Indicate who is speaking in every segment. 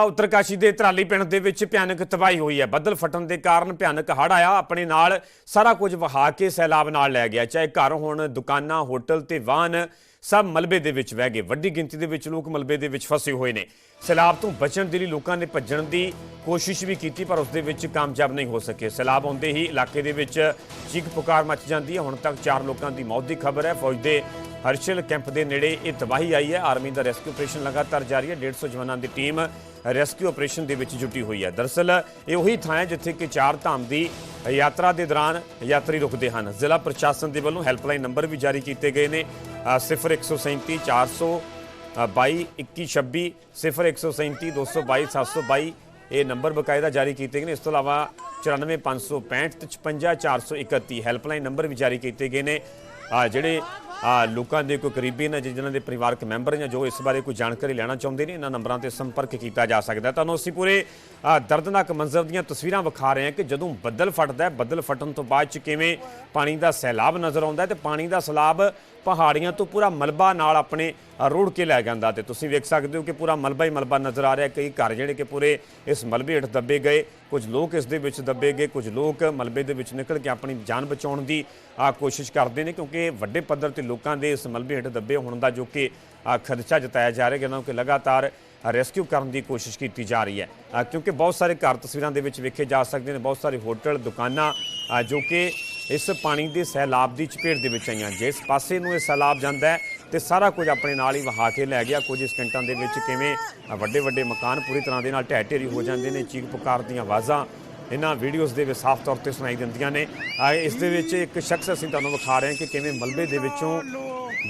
Speaker 1: ਉੱਤਰਕਾਸ਼ੀ ਦੇ ਧਰਾਲੀ ਪਿੰਡ ਦੇ ਵਿੱਚ ਭਿਆਨਕ ਤਬਾਹੀ ਹੋਈ ਹੈ। ਬੱਦਲ ਫਟਣ ਦੇ ਕਾਰਨ ਭਿਆਨਕ ਹੜ੍ਹ ਆਇਆ। ਆਪਣੇ ਨਾਲ ਸਾਰਾ ਕੁਝ ਵਹਾ ਕੇ ਸੈਲਾਬ ਨਾਲ ਲੈ ਗਿਆ। ਚਾਹੇ ਘਰ ਹੋਣ, ਦੁਕਾਨਾਂ, ਹੋਟਲ ਤੇ ਵਾਹਨ, ਸਭ ਮਲਬੇ ਦੇ ਵਿੱਚ ਵਹਿ ਗਏ। ਵੱਡੀ ਗਿਣਤੀ ਦੇ ਵਿੱਚ ਲੋਕ ਮਲਬੇ ਦੇ ਵਿੱਚ ਫਸੇ ਹੋਏ ਨੇ। ਸੈਲਾਬ ਤੋਂ ਬਚਣ ਦੇ ਲਈ ਲੋਕਾਂ ਨੇ ਭੱਜਣ ਦੀ ਕੋਸ਼ਿਸ਼ ਵੀ ਕੀਤੀ, ਪਰ ਉਸ ਦੇ ਵਿੱਚ ਕਾਮਯਾਬ ਨਹੀਂ ਹੋ ਸਕੇ। ਸੈਲਾਬ ਆਉਂਦੇ ਹੀ ਇਲਾਕੇ ਦੇ ਵਿੱਚ ਚੀਕ ਪੁਕਾਰ ਮਚ ਜਾਂਦੀ ਹੈ। ਹੁਣ ਤੱਕ 4 ਲੋਕਾਂ ਦੀ ਮੌਤ ਦੀ ਖਬਰ ਹੈ। ਫੌਜ ਦੇ ਹਰਸ਼ਲ ਕੈਂਪ ਦੇ ਨੇੜੇ ਇਹ ਤਬਾਹੀ ਆਈ ਹੈ। ਆਰਮੀ ਦਾ ਰੈਸਕਿਊ ਆਪਰੇਸ਼ਨ ਲਗਾਤਾਰ ਜਾਰੀ ਹੈ। 150 ਜਵਾਨਾਂ ਦੀ ਟੀਮ ਰੈਸਕਿਊ ਆਪਰੇਸ਼ਨ ਦੇ ਵਿੱਚ ਜੁਟੀ ਹੋਈ ਹੈ। ਦਰਅਸਲ ਇਹ ਉਹੀ ਥਾਂ ਹੈ ਜਿੱਥੇ ਕਿ ਚਾਰ ਧਾਮ ਦੀ ਯਾਤਰਾ ਦੇ ਦੌਰਾਨ ਯਾਤਰੀ ਰੁਕਦੇ ਹਨ। ਜ਼ਿਲ੍ਹਾ ਪ੍ਰਸ਼ਾਸਨ ਦੇ ਵੱਲੋਂ ਹੈਲਪਲਾਈਨ ਨੰਬਰ ਵੀ ਜਾਰੀ ਕੀਤੇ ਗਏ ਨੇ। ਅ, 0137 400 22 2126 0137 222 722 ਇਹ ਨੰਬਰ ਬਕਾਇਦਾ ਜਾਰੀ ਕੀਤੇ ਗਏ ਨੇ। ਇਸ ਤੋਂ ਇਲਾਵਾ 94565 ਤੇ 55431 ਹੈਲਪਲਾਈਨ ਨੰਬਰ ਵੀ ਜਾਰੀ ਕੀਤੇ ਗਏ ਨੇ। ਜਿਹੜੇ ਲੋਕਾਂ ਦੇ ਕੋਈ ਕਰੀਬੀ ਨੇ ਜਿਨ੍ਹਾਂ ਦੇ ਪਰਿਵਾਰਕ ਮੈਂਬਰ ਜਾਂ ਜੋ ਇਸ ਬਾਰੇ ਕੋਈ ਜਾਣਕਾਰੀ ਲੈਣਾ ਚਾਹੁੰਦੇ ਨੇ, ਇਹਨਾਂ ਨੰਬਰਾਂ ਤੇ ਸੰਪਰਕ ਕੀਤਾ ਜਾ ਸਕਦਾ ਤੁਹਾਨੂੰ ਅਸੀਂ ਪੂਰੇ ਦਰਦਨਾਕ ਮੰਜ਼ਰ ਦੀਆਂ ਤਸਵੀਰਾਂ ਵਿਖਾ ਰਹੇ ਹਾਂ ਕਿ ਜਦੋਂ ਬੱਦਲ ਫਟਦਾ ਹੈ, ਬੱਦਲ ਫਟਣ ਤੋਂ ਬਾਅਦ ਚ ਕਿਵੇਂ ਪਾਣੀ ਦਾ ਸੈਲਾਬ ਨਜ਼ਰ ਆਉਂਦਾ ਹੈ ਤੇ ਪਾਣੀ ਦਾ ਸੈਲਾਬ ਪਹਾੜੀਆਂ ਤੋਂ ਪੂਰਾ ਮਲਬਾ ਨਾਲ ਆਪਣੇ ਰੋੜ ਕੇ ਲੈ ਜਾਂਦਾ ਤੇ ਤੁਸੀਂ ਵੇਖ ਸਕਦੇ ਹੋ ਕਿ ਪੂਰਾ ਮਲਬਾ ਹੀ ਮਲਬਾ ਨਜ਼ਰ ਆ ਰਿਹਾ। ਕਈ ਘਰ ਜਿਹੜੇ ਕਿ ਪੂਰੇ ਇਸ ਮਲਬੇ ਹੇਠ ਦੱਬੇ ਗਏ ਕੁਝ ਲੋਕ ਇਸ ਦੇ ਵਿੱਚ ਦੱਬੇ ਗਏ ਕੁਝ ਲੋਕ ਮਲਬੇ ਦੇ ਵਿੱਚ ਨਿਕਲ ਕੇ ਆਪਣੀ ਜਾਨ ਬਚਾਉਣ ਦੀ ਕੋਸ਼ਿਸ਼ ਕਰਦੇ ਨੇ ਕਿਉਂਕਿ ਵੱਡੇ ਪੱਧਰ ਤੇ ਲੋਕਾਂ ਦੇ ਇਸ ਮਲਬੇ ਹੇਠ ਦੱਬੇ ਹੋਣ ਦਾ ਜੋ ਕਿ ਆ, ਖਦਸ਼ਾ ਜਤਾਇਆ ਜਾ ਰਿਹਾ ਹੈ ਕਿ ਲਗਾਤਾਰ ਰੈਸਕਿਊ ਕਰਨ ਦੀ ਕੋਸ਼ਿਸ਼ ਕੀਤੀ ਜਾ ਰਹੀ ਹੈ। ਕਿਉਂਕਿ ਬਹੁਤ ਸਾਰੇ ਘਰ ਤਸਵੀਰਾਂ ਦੇ ਵਿੱਚ ਵੇਖੇ ਜਾ ਸਕਦੇ ਨੇ ਬਹੁਤ ਸਾਰੇ ਹੋਟਲ ਦੁਕਾਨਾਂ ਜੋ ਕਿ ਇਸ ਪਾਣੀ ਦੇ ਸੈਲਾਬ ਦੀ ਚਪੇਟ ਦੇ ਵਿੱਚ ਆਈਆਂ। ਜਿਸ ਪਾਸੇ ਨੂੰ ਇਹ ਸੈਲਾਬ ਜਾਂਦਾ ਹੈ ਤੇ ਸਾਰਾ ਕੁਝ ਆਪਣੇ ਨਾਲ ਹੀ ਵਹਾ ਕੇ ਲੈ ਗਿਆ। ਕੁਝ ਸਕਿੰਟਾਂ ਦੇ ਵਿੱਚ ਕਿਵੇਂ ਵੱਡੇ ਵੱਡੇ ਮਕਾਨ ਪੂਰੀ ਤਰ੍ਹਾਂ ਦੇ ਨਾਲ ਢਹਿ ਢੇਰੀ ਹੋ ਜਾਂਦੇ ਨੇ, ਚੀਕ ਪੁਕਾਰ ਦੀਆਂ ਆਵਾਜ਼ਾਂ ਇਹਨਾਂ ਵੀਡੀਓਜ਼ ਦੇ ਵਿੱਚ ਸਾਫ਼ ਤੌਰ ਤੇ ਸੁਣਾਈ ਦਿੰਦੀਆਂ ਨੇ। ਇਸ ਦੇ ਵਿੱਚ ਇੱਕ ਸ਼ਖਸ ਅਸੀਂ ਤੁਹਾਨੂੰ ਵਿਖਾ ਰਹੇ ਹਾਂ ਕਿ ਕਿਵੇਂ ਮਲਬੇ ਦੇ ਵਿੱਚੋਂ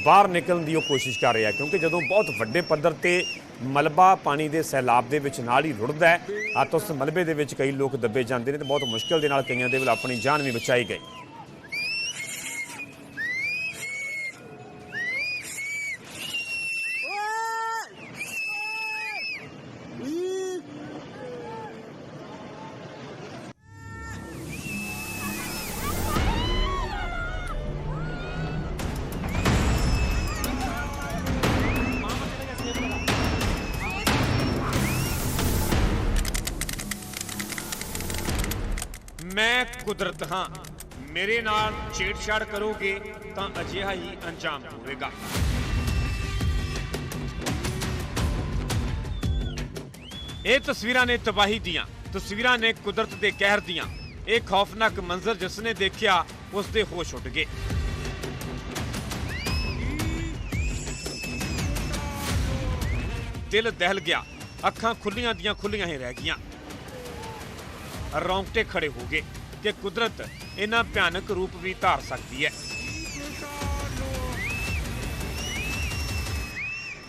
Speaker 1: ਬਾਹਰ ਨਿਕਲਣ ਦੀ ਉਹ ਕੋਸ਼ਿਸ਼ ਕਰ ਰਿਹਾ ਕਿਉਂਕਿ ਜਦੋਂ ਬਹੁਤ ਵੱਡੇ ਪੱਧਰ ਤੇ ਮਲਬਾ ਪਾਣੀ ਦੇ ਸੈਲਾਬ ਦੇ ਵਿੱਚ ਨਾਲ ਹੀ ਰੁੜਦਾ ਹੈ, ਆ, ਤਾਂ ਉਸ ਮਲਬੇ ਦੇ ਵਿੱਚ ਕਈ ਲੋਕ ਦੱਬੇ ਜਾਂਦੇ ਨੇ ਤੇ ਬਹੁਤ ਮੁਸ਼ਕਲ ਦੇ ਨਾਲ ਕਈਆਂ ਦੇ ਵੱਲ ਆਪਣੀ ਜਾਨ ਵੀ ਬਚਾਈ ਗਈ। ਕੁਦਰਤ, ਹਾਂ। ਮੇਰੇ ਨਾਲ ਛੇੜਛਾੜ ਕਰੋਗੇ ਤਾਂ ਅਜਿਹਾ ਹੀ ਅੰਜਾਮ ਹੋਵੇਗਾ। ਇਹ ਤਸਵੀਰਾਂ ਨੇ ਤਬਾਹੀ ਦੀਆਂ। ਤਸਵੀਰਾਂ ਨੇ ਕੁਦਰਤ ਦੇ ਕਹਿਰ ਦੀਆਂ। ਇਹ ਖੌਫਨਾਕ ਮੰਜ਼ਰ ਜਿਸ ਨੇ ਦੇਖਿਆ, ਉਸ ਦੇ ਹੋਸ਼ ਉੱਡ ਗਏ। ਦਿਲ ਦਹਿਲ ਗਿਆ। ਅੱਖਾਂ ਖੁੱਲੀਆਂ ਦੀਆਂ ਖੁੱਲੀਆਂ ਹੀ ਰਹਿ ਗਈਆਂ। ਰੌਂਗਟੇ ਖੜੇ ਹੋ ਗਏ। ਕਿ ਕੁਦਰਤ ਇਹਨਾਂ ਭਿਆਨਕ ਰੂਪ ਵੀ ਧਾਰ ਸਕਦੀ ਹੈ।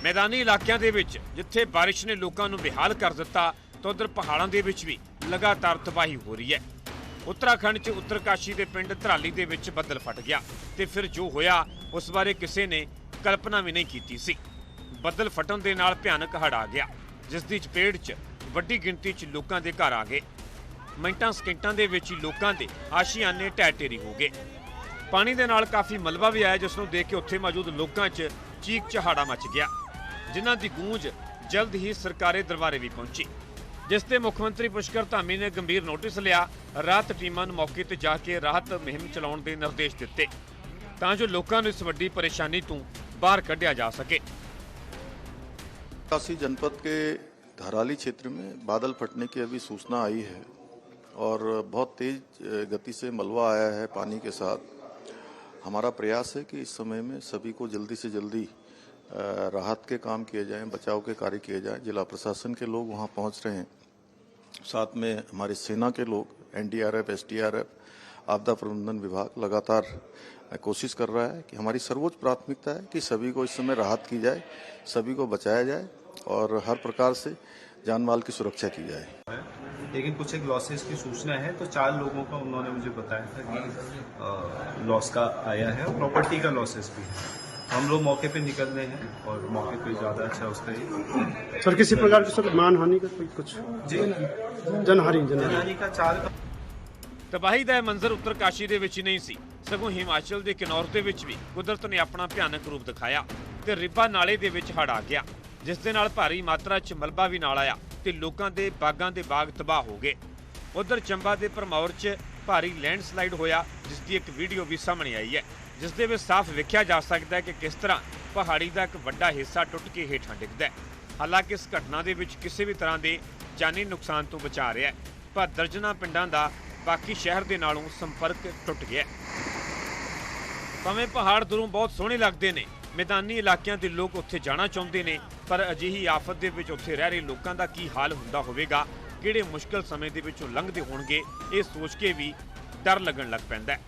Speaker 1: ਮੈਦਾਨੀ ਇਲਾਕਿਆਂ ਦੇ ਵਿੱਚ, ਜਿੱਥੇ ਬਾਰਿਸ਼ ਨੇ ਲੋਕਾਂ ਨੂੰ ਬਿਹਾਲ ਕਰ ਦਿੱਤਾ, ਤਾਂ ਉਧਰ ਪਹਾੜਾਂ ਦੇ ਵਿੱਚ ਵੀ ਲਗਾਤਾਰ ਤਬਾਹੀ ਹੋ ਰਹੀ ਹੈ। ਉੱਤਰਾਖੰਡ 'ਚ ਉੱਤਰਕਾਸ਼ੀ ਦੇ ਪਿੰਡ ਧਰਾਲੀ ਦੇ ਵਿੱਚ ਬੱਦਲ ਫਟ ਗਿਆ ਤੇ ਫਿਰ ਜੋ ਹੋਇਆ, ਉਸ ਬਾਰੇ ਕਿਸੇ ਨੇ ਕਲਪਨਾ ਵੀ ਨਹੀਂ ਕੀਤੀ ਸੀ। ਬੱਦਲ ਫਟਣ ਦੇ ਨਾਲ ਭਿਆਨਕ ਹੜ੍ਹ ਆ ਗਿਆ, ਜਿਸ ਦੀ ਚਪੇਟ 'ਚ ਵੱਡੀ ਗਿਣਤੀ 'ਚ ਲੋਕਾਂ ਦੇ ਘਰ ਆ ਗਏ। ਮਿੰਟਾਂ ਸਕਿੰਟਾਂ ਦੇ ਵਿੱਚ ਹੀ ਲੋਕਾਂ ਦੇ ਆਸ਼ੀਆਨੇ ਢਹਿ ਢੇਰੀ ਹੋ ਗਏ ਪਾਣੀ ਦੇ ਨਾਲ ਕਾਫੀ ਮਲਬਾ ਵੀ ਆਇਆ ਜਿਸ ਨੂੰ ਦੇਖ ਕੇ ਉੱਥੇ ਮੌਜੂਦ ਲੋਕਾਂ 'ਚ ਚੀਕ ਚਹਾੜਾ ਮਚ ਗਿਆ ਜਿਨ੍ਹਾਂ ਦੀ ਗੂੰਜ ਜਲਦ ਹੀ ਸਰਕਾਰੀ ਦਰਬਾਰੇ ਵੀ ਪਹੁੰਚੀ ਜਿਸ ਤੇ ਮੁੱਖ ਮੰਤਰੀ ਪੁਸ਼ਕਰ ਧਾਮੀ ਨੇ ਗੰਭੀਰ ਨੋਟਿਸ ਲਿਆ ਰਾਹਤ ਟੀਮਾਂ ਨੂੰ ਮੌਕੇ ਤੇ ਜਾ ਕੇ ਰਾਹਤ ਮੁਹਿੰਮ ਚਲਾਉਣ ਦੇ ਨਿਰਦੇਸ਼ ਦਿੱਤੇ ਤਾਂ ਜੋ ਲੋਕਾਂ ਨੂੰ ਇਸ ਵੱਡੀ ਪਰੇਸ਼ਾਨੀ ਤੋਂ ਬਾਹਰ ਕੱਢਿਆ ਜਾ ਸਕੇ
Speaker 2: काशी जनपद के धराली क्षेत्र में बादल फटने की अभी सूचना आई है और बहुत तेज गति से मलबा आया है पानी के साथ। हमारा प्रयास है कि इस समय में सभी को जल्दी से जल्दी राहत के काम किए जाएँ, बचाव के कार्य किए जाएँ। जिला प्रशासन के लोग वहाँ पहुँच रहे हैं। साथ में हमारी सेना के लोग, एनडीआरएफ, एसडीआरएफ, आपदा प्रबंधन विभाग लगातार कोशिश कर रहा है कि हमारी सर्वोच्च प्राथमिकता है कि सभी को इस समय राहत की जाए, सभी को बचाया जाए और हर प्रकार से जान माल की सुरक्षा की जाए।
Speaker 3: लेकिन कुछ एक लॉसेस की सूचना है तो चार लोगों का उन्होंने मुझे बताया था कि लॉस का आया है और प्रॉपर्टी का लॉसेस भी है हम लोग मौके पे निकल रहे हैं और मौके पे ज़्यादा अच्छा उसका ही
Speaker 4: सर किसी प्रकार की सर मानहानि का कोई कुछ
Speaker 3: जी
Speaker 4: जनहानि जनहानि
Speaker 3: जनहानि का चार का
Speaker 1: ਤਬਾਹੀ ਦਾ ਇਹ ਮੰਜ਼ਰ ਉੱਤਰਕਾਸ਼ੀ ਦੇ ਵਿੱਚ ਹੀ ਨਹੀਂ ਸੀ ਸਗੋਂ ਹਿਮਾਚਲ ਦੇ ਕਿਨੌਰ ਦੇ ਵਿੱਚ ਵੀ ਕੁਦਰਤ ਨੇ ਆਪਣਾ ਭਿਆਨਕ ਰੂਪ ਦਿਖਾਇਆ ਤੇ ਰਿੱਬਾ ਨਾਲੇ ਦੇ ਵਿੱਚ ਹੜ ਆ ਗਿਆ ਜਿਸ ਦੇ ਨਾਲ ਭਾਰੀ ਮਾਤਰਾ 'ਚ ਮਲਬਾ ਵੀ ਨਾਲ ਆਇਆ ਤੇ ਲੋਕਾਂ ਦੇ ਬਾਗਾਂ ਦੇ ਬਾਗ ਤਬਾਹ ਹੋ ਗਏ। ਉਧਰ ਚੰਬਾ ਦੇ ਭਰਮੌਰ 'ਚ ਭਾਰੀ ਲੈਂਡਸਲਾਈਡ ਹੋਇਆ, ਜਿਸ ਦੀ ਇੱਕ ਵੀਡੀਓ ਵੀ ਸਾਹਮਣੇ ਆਈ ਹੈ। ਜਿਸ ਦੇ ਵਿੱਚ ਸਾਫ਼ ਵੇਖਿਆ ਜਾ ਸਕਦਾ ਹੈ ਕਿ ਕਿਸ ਤਰ੍ਹਾਂ ਪਹਾੜੀ ਦਾ ਇੱਕ ਵੱਡਾ ਹਿੱਸਾ ਟੁੱਟ ਕੇ ਹੇਠਾਂ ਡਿੱਗਦਾ ਹੈ। ਹਾਲਾਂਕਿ ਇਸ ਘਟਨਾ ਦੇ ਵਿੱਚ ਕਿਸੇ ਵੀ ਤਰ੍ਹਾਂ ਦੇ ਜਾਨੀ ਨੁਕਸਾਨ ਤੋਂ ਬਚਾ ਰਿਹਾ ਹੈ, ਪਰ ਦਰਜਨਾਂ ਪਿੰਡਾਂ ਦਾ ਬਾਕੀ ਸ਼ਹਿਰ ਦੇ ਨਾਲੋਂ ਸੰਪਰਕ ਟੁੱਟ ਗਿਆ ਭਾਵੇਂ ਪਹਾੜ ਦੂਰੋਂ ਬਹੁਤ ਸੋਹਣੇ ਲੱਗਦੇ ਨੇ ਮੈਦਾਨੀ ਇਲਾਕਿਆਂ ਦੇ ਲੋਕ ਉੱਥੇ ਜਾਣਾ ਚਾਹੁੰਦੇ ਨੇ, ਪਰ ਅਜਿਹੀ ਆਫਤ ਦੇ ਵਿੱਚ ਉੱਥੇ ਰਹਿ ਰਹੇ ਲੋਕਾਂ ਦਾ ਕੀ ਹਾਲ ਹੁੰਦਾ ਹੋਵੇਗਾ, ਕਿਹੜੇ ਮੁਸ਼ਕਲ ਸਮੇਂ ਦੇ ਵਿੱਚੋਂ ਲੰਘਦੇ ਹੋਣਗੇ, ਇਹ ਸੋਚ ਕੇ ਵੀ ਡਰ ਲੱਗਣ ਲੱਗ ਪੈਂਦਾ ਹੈ।